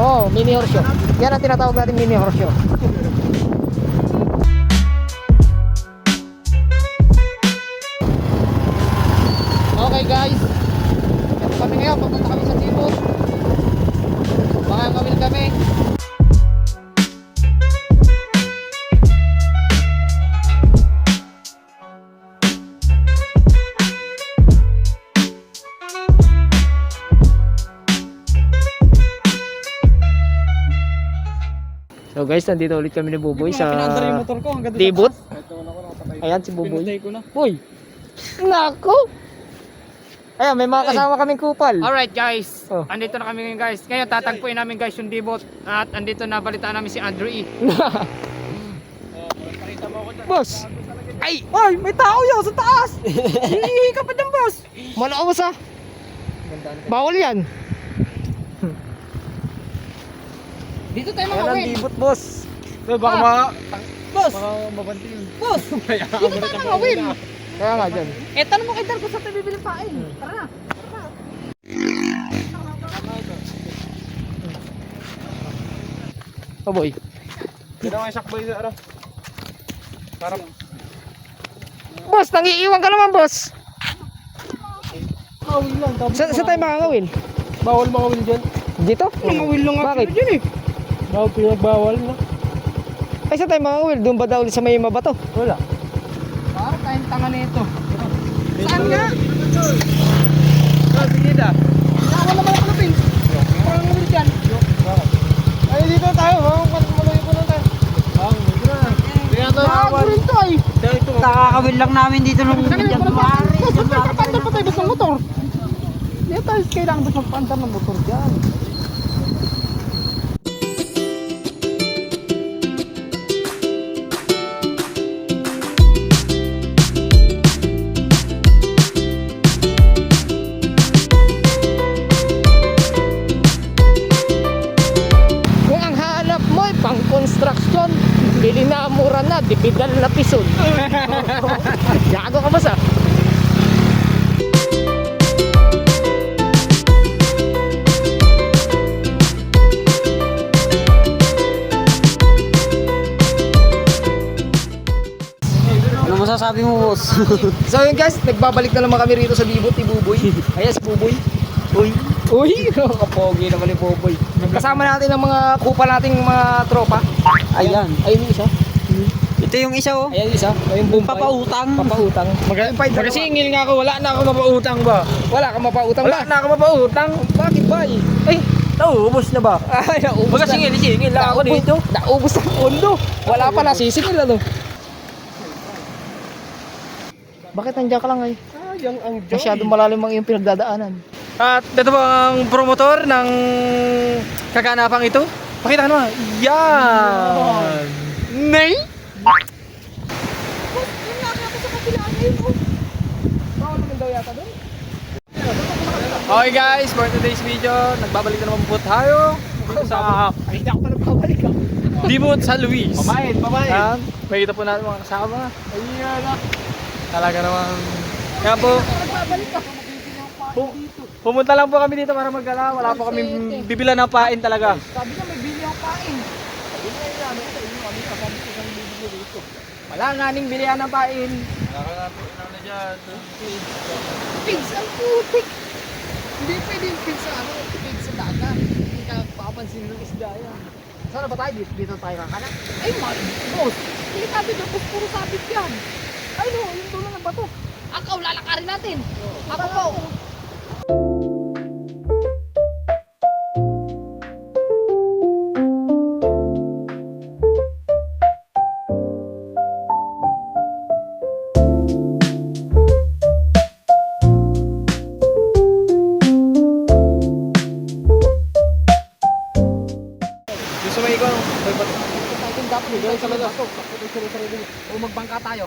Oh, mini horseshoe. Yan ang tinatawag natin mini horseshoe. Okay guys. Ito kami ngayon, papunta kami sa Tibot. Baka kawil kami. Guys, nandito ulit kami ni Buboy sa. Tibot. Ayan si Buboy. Boy! Nako! Ayan, may mga kasama kaming kupal. Alright guys, Oh. andito na kami ngayon guys. Ngayon tatagpuin namin guys yung dibot at andito na balitaan namin si Andrew E. boss! Ay! Ay! May tao yun sa taas! Hihihi ka pa dyan, boss! Malakas ah! Bawal yan! Dito tayo Yan ang makawin. dibot, boss. So, baka Ah. ma... Boss! Baka mabanti yun. Boss! Kaya Dito tayo makawin. Kaya nga dyan. Eh, tanong mo kay Dar kung saan tayo bibili pain. Tara na. Oh boy. Yan ang isang boy sa ano. Para Boss, nangiiwan ka naman boss! Mawil lang. Sa, sa tayo makakawin? Bawal mawil dyan. Dito? Mawil lang Bakit? dyan eh. Bawal pinagbawal na. Ay, sa tayo makakawin? Doon ba daw ulit sa may mabato? Wala. Para tayong tanga nito. Saan nga? Ah, sige na. Wala naman ako lapin. Parang namin dyan. Ay, dito tayo. Hanggang malayo ko lang tayo. Ang, dito na. Kaya to, ito. Nakakawin lang namin dito nung dyan ba't magpapandar pa tayo basta ng motor? Hindi tayo kailangan basta magpandar ng motor dyan. Masasabi mo, boss? So yun guys, nagbabalik na naman kami rito sa Dibot ni Buboy. Ayan si Buboy. Uy. Uy, kapogi naman ni Buboy. Kasama natin ang mga kupa nating mga tropa. Ayan. Ayun yung isa. Ito yung isa, oh. Ayan yung isa. Ayun Bumbay. Papautang. Papautang. Mag-. Magasingil nga ako. Wala na ako mapautang ba? Wala kang mapautang Wala ba? na ako mapautang. Bakit ba? Ay, Naubos na ba? ay, naubos na. Magasingil-singil lang ako dito. Naubos ang pondo. Wala pa nasisingil ano. Bakit nandiyan ka lang ay? Sayang ang joy. Masyadong malalim ang iyong pinagdadaanan. At ito ba ang promotor ng kaganapang ito? Pakita ka naman. Yan! Nay! Okay guys, for today's video, nagbabalik na naman po tayo dito sa Ay, hindi ako pala babalik ah. Dibot sa Luis. Pamain, pamain. Yan, makikita po natin mga kasama. Ayan ah. Talaga naman. Kaya po, pu- pumunta lang po kami dito para maggala. Wala po kami bibilan ng pain talaga. Sabi niya may bili ang pain. Wala nga ning bilihan ng pain. Pigs ang putik. Hindi pwede yung pigs sa ano, pigs sa dagat. Hindi ka papansin ng isda yan. Saan ba tayo? Dito, dito tayo kakanak. Ay, man, boss. Delikado dyan, boss. Puro sabit yan. Ay, no, yung ng bato. Akaw, lalakarin natin. Ako po. Dito sa bato. O magbangka tayo.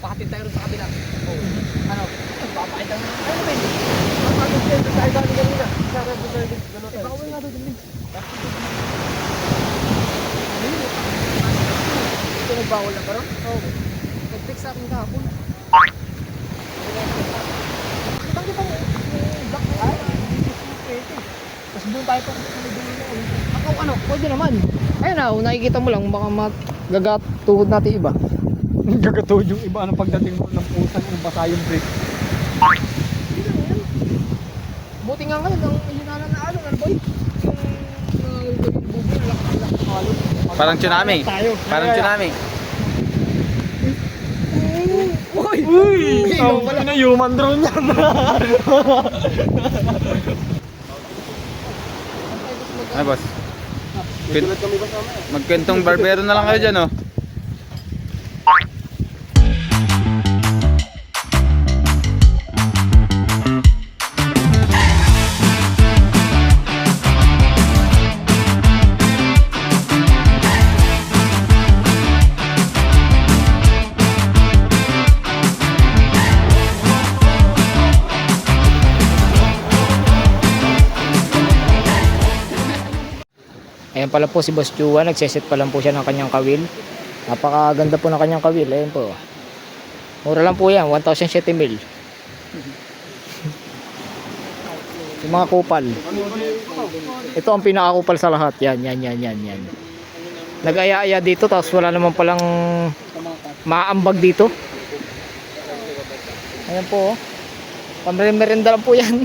Pakatin tayo rin sa kabila. O, ano? Papakit ang... Ano ba yun? Tayo dami kanina. Sarap ko tayo. Bawal nga doon din. Ito nagbawal na karon? Oo. Nag-fix sa akin kahapon. Kitang kita mo. Black na yun. Tapos doon tayo pa sa. Ako ano, pwede naman. Ayun na, nakikita mo lang, baka magagatuhod natin iba. Gagatuhod yung iba ano pagdating mo ng pusang yung basa yung brake. Buti nga ngayon, ang ano boy? Parang tsunami. Parang tsunami. Uy! Uy! Ang na human drone yan. Ay, boss. Magkwentong barbero na lang kayo dyan, oh. Ayan pala po si Boss Chua, nagseset pa lang po siya ng kanyang kawil. Napakaganda po ng kanyang kawil, ayan po. Mura lang po yan, 1,007 mil. Yung mga kupal. Ito ang pinakakupal sa lahat. Yan, yan, yan, yan, yan. Nag-aya-aya dito, tapos wala naman palang maambag dito. Ayan po, oh. Pamerienda lang po yan.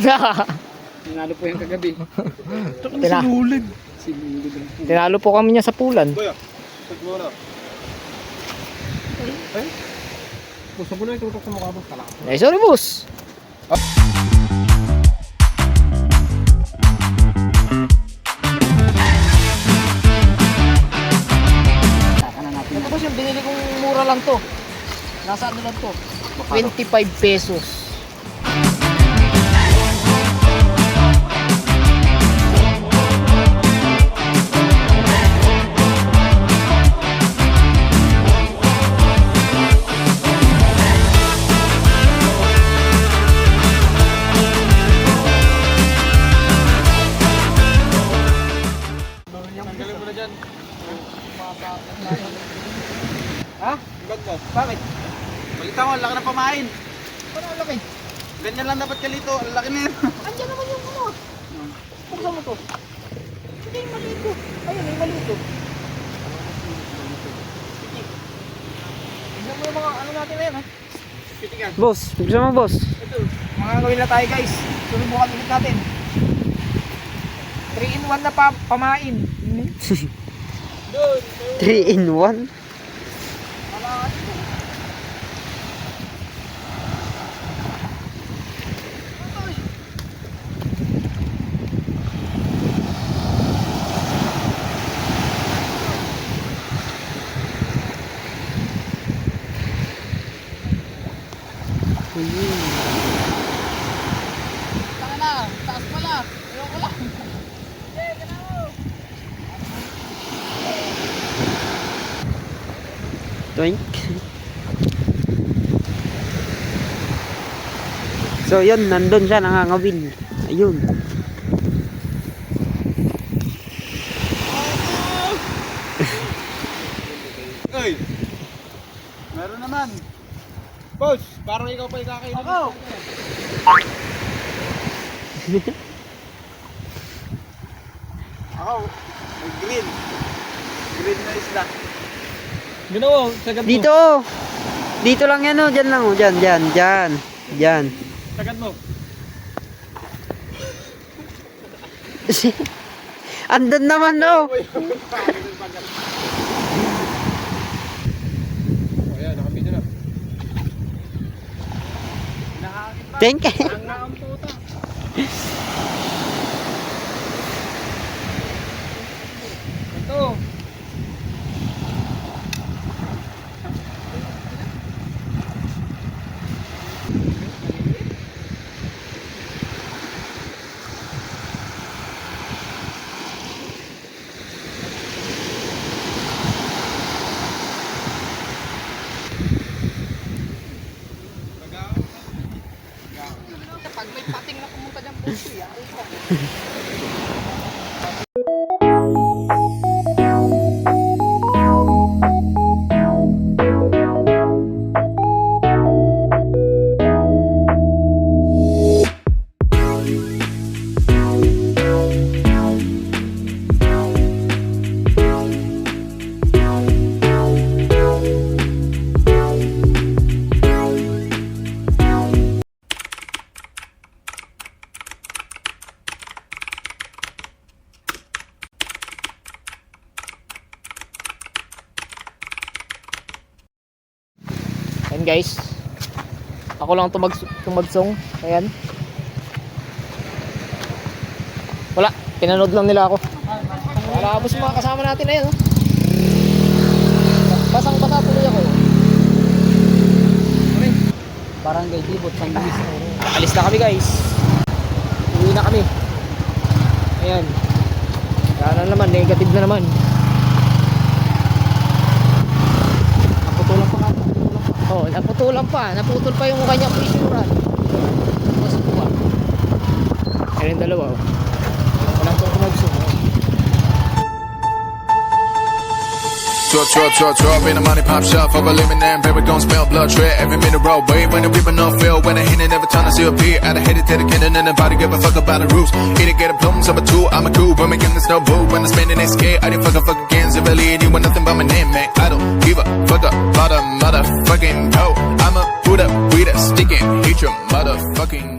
Nanalo po yung kagabi. Tina Tinalo po kami niya sa pulan. Gusto mo na itutok sa mukha boss kala. Eh, sorry boss. Ito boss yung binili kong mura lang to. Nasa ano lang to? 25 pesos. Ha? Bag mo. Bakit? Balita mo, laki na pamain. Paano ang laki? Ganyan lang dapat kalito. Ang laki na yun. Andiyan naman yung ano. Buksan mo to. Hindi yung malito. Ayun, yung malito. Tignan mo yung mga ano natin na yan ha. Boss, gusto mo boss? Mga gawin na tayo guys. Susubukan ulit natin. 3 in 1 na pa pamain. 3 in 1? Taka na, taas pala. Ewan ko lang. Twink. So yun, nandun siya nangangawin. Ayun. Uy! Meron naman. Boss, parang ikaw pa ikakainin. Ako! Ako, may green. Green na isla. Ginawa, sagad mo. Dito! Dito lang yan oh, dyan lang oh, dyan, dyan, dyan. Dyan. Sagad mo. Andun naman oh. Ayan, nakabito na. Thank you. guys. Ako lang tumag tumagsong. Ayan. Wala, pinanood lang nila ako. Wala yung mga kasama natin ayan. Oh. Basang bata tuloy ako. Barangay Dibot, San Luis. Alis na kami guys. Uwi na kami. Ayan. Wala na naman, negative na naman. Naputulan pa ka. Oh, naputulan pa. Naputol pa yung kanyang fishing rod. Tapos buwan. Ayan yung dalawa. Oh. Walang kong kumagso. Drop, drop, drop, drop in a money pop shop for a lemon and baby gon' smell blood tread every minute roll. Wave when the people no feel when I hit it every time I see a beat I hit it to the cannon and nobody give a fuck about the rules. It get a plums I'm a two I'm a cool but making this no boo when I'm spending it scared I didn't fuck a fuck again so really anyone nothing but my name man. I don't give a fuck about a motherfucking hoe. I'm a Buddha we the sticking. Hate your motherfucking